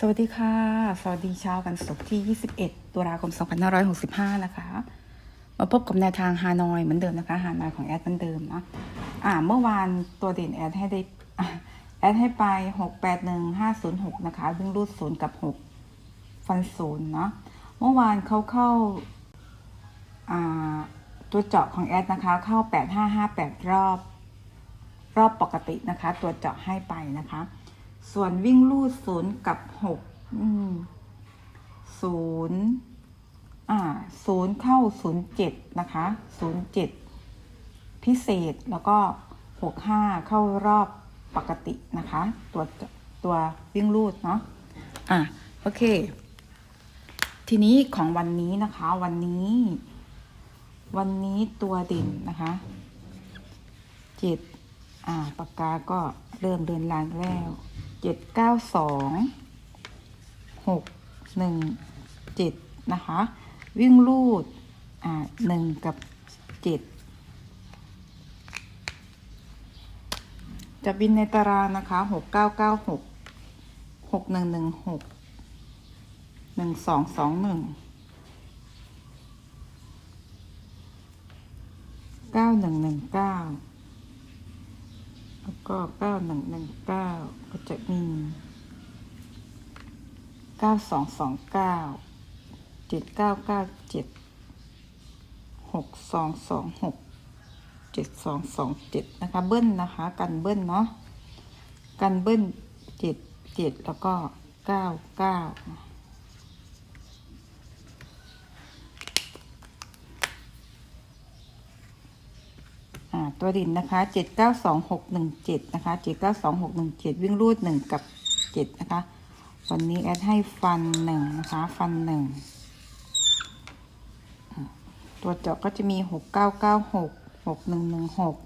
สวัสดีค่ะ สวัสดีเช้าวันศุกร์ที่ 21 ตุลาคม 2565 นะคะ มาพบกับแนวทางฮานอยเหมือนเดิมนะคะฮานอยของแอดเหมือนเดิมนะอ่าเมื่อวานตัวเด่นแอดให้ได้แอดให้ไป 681506 นะคะวิ่งรูดศูนย์กับ 6 ฟันศูนย์เนาะเมื่อวานเขาเข้าอ่าตัวเจาะของแอดนะคะ เข้า 8558 รอบ รอบปกตินะคะ ตัวเจาะให้ไปนะคะ ส่วนวิ่งลูดศูนย์กับหกศูนย์อ่าศูนย์เข้าศูนย์เจ็ดนะคะศูนย์เจ็ดพิเศษแล้วก็หกห้าเข้ารอบปกตินะคะ ตัวตัววิ่งลูดเนาะอะโอเค ทีนี้ของวันนี้นะคะ วันนี้ วันนี้ตัวเด่นนะคะเจ็ดอ่าปากกาก็เริ่มเดินลางแล้ว เจ็ดเก้าสองหกหนึ่งเจ็ดนะคะ วิ่งลูดอ่าหนึ่งกับเจ็ดจะบินในตารางนะคะหกเก้าเก้าหกหกหนึ่งหนึ่งหกหนึ่งสองสองหนึ่งเก้าหนึ่งหนึ่งเก้า ก็เก้าหนึ่งหนึ่งเก้าก็จะมีเก้าสองสองเก้าเจ็ดเก้าเก้าเจ็ดหกสองสองหกเจ็ดสองสองเจ็ดนะคะ เบิ้ลนะคะ กันเบิ้ลเนาะกันเบิ้ลเจ็ดเจ็ดแล้วก็เก้าเก้า ตัวดินนะคะเจ็ดเก้าสองหกหนึ่งเจ็ดนะคะเจ็ดเก้าสองหกหนึ่งเจ็ดวิ่งรูดหนึ่งกับเจ็ดนะคะวันนี้แอดให้ฟันหนึ่งนะคะฟันหนึ่งตัวเจาะก็จะมีหกเก้าเก้าหกหกหนึ่งหนึ่งหก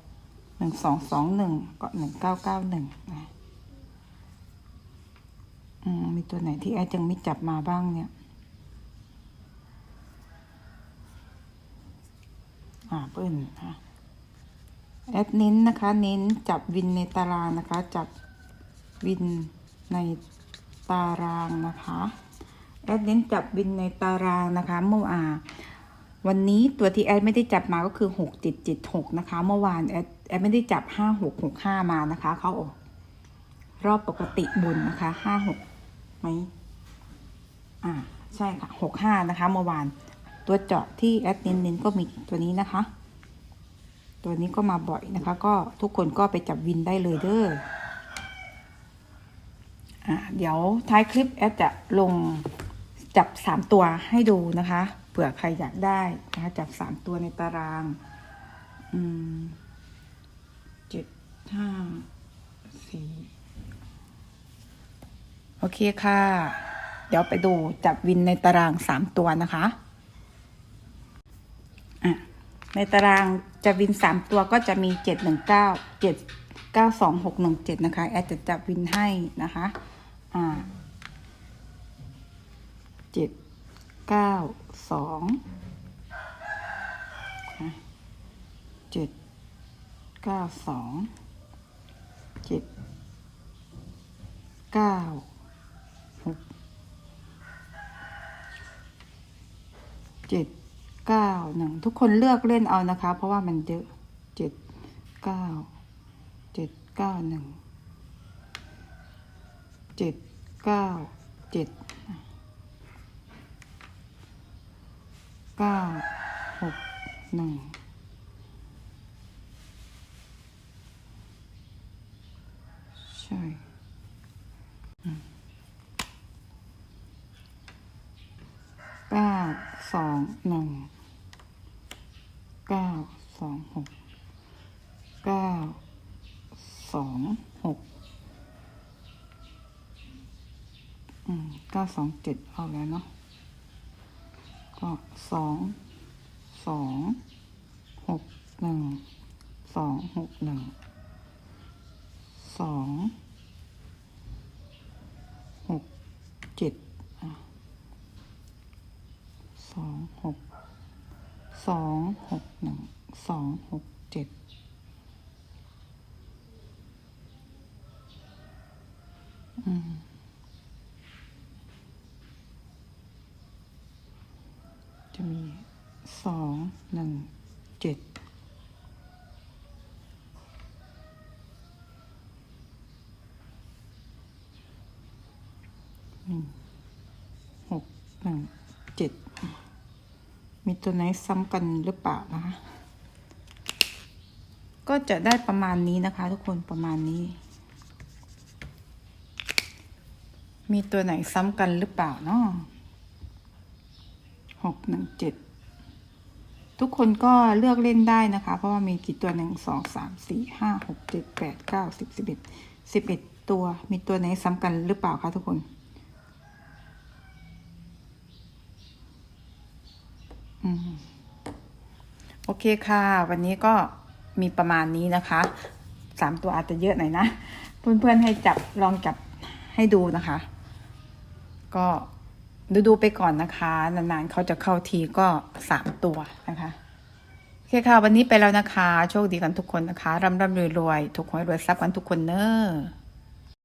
หนึ่งสองสองหนึ่งก็หนึ่งเก้าเก้าหนึ่งนะมีตัวไหนที่แอดยังไม่จับมาบ้างเนี่ยอ่าเปิ้ลค่ะ แอดเน้นนะคะ เน้นจับวินในตารางนะคะ จับวินในตารางนะคะแอดเน้นจับวินในตารางนะคะเมื่ออ่าวันนี้ตัวที่แอดไม่ได้จับมาก็คือหกเจ็ดเจ็ดหกนะคะ เมื่อวานแอดแอดไม่ได้จับห้าหกหกห้ามานะคะเขาออกรอบปกติบุญนะคะห้าหกไหมอ่าใช่ค่ะหกห้านะคะ เมื่อวานตัวเจาะที่แอดเน้นๆก็มีตัวนี้นะคะ ตัวนี้ก็มาบ่อยนะคะ ก็ทุกคนก็ไปจับวินได้เลยเด้ออ่าเดี๋ยวท้ายคลิปแอดจะลงจับสามตัวให้ดูนะคะเผื่อใครอยากได้นะคะจับสามตัวในตารางอืมเจ็ดห้าสี่โอเคค่ะ เดี๋ยวไปดูจับวินในตารางสามตัวนะคะ ในตารางจะวินสามตัวก็จะมีเจ็ดหนึ่งเก้าเจ็ดเก้าสองหกหนึ่งเจ็ดนะคะ แอดจะจับวินให้นะคะ อ่าเจ็ดเก้าสองเจ็ดเก้าสองเจ็ดเก้าหกเจ็ด เก้าหนึ่งทุกคนเลือกเล่นเอานะคะ เพราะว่ามันเยอะเจ็ดเก้าเจ็ดเก้าหนึ่งเจ็ดเก้าเจ็ดเก้าหกหนึ่งใช่อืม เก้าสองหนึ่งเก้าสองหกเก้าสองหกอืมเก้าสองเจ็ดเอาแล้วเนาะก็สองสองหกหนึ่งสองหกหนึ่งสอง สองหกหนึ่งสองหกเจ็ดอืมจะมีสองหนึ่งเจ็ดหนึ่งหกหนึ่งเจ็ด มีตัวไหนซ้ำกันหรือเปล่านะคะ ก็จะได้ประมาณนี้นะคะ ทุกคนประมาณนี้ มีตัวไหนซ้ำกันหรือเปล่าเนาะหกหนึ่งเจ็ดทุกคนก็เลือกเล่นได้นะคะ เพราะว่ามีกี่ตัวหนึ่งสองสามสี่ห้าหกเจ็ดแปดเก้าสิบสิบเอ็ดสิบเอ็ดตัว มีตัวไหนซ้ำกันหรือเปล่าคะทุกคน อืม โอเคค่ะ วันนี้ก็มีประมาณนี้นะคะสามตัวอาจจะเยอะหน่อยนะ เพื่อนๆให้จับลองจับให้ดูนะคะ ก็ดูดูๆไปก่อนนะคะ นานๆเขาจะเข้าทีก็สามตัวนะคะโอเคค่ะ วันนี้ไปแล้วนะคะ โชคดีกันทุกคนนะคะร่ำร่ำรวยรวยๆถูกหวยรวยทรัพย์กันทุกคนเนอะ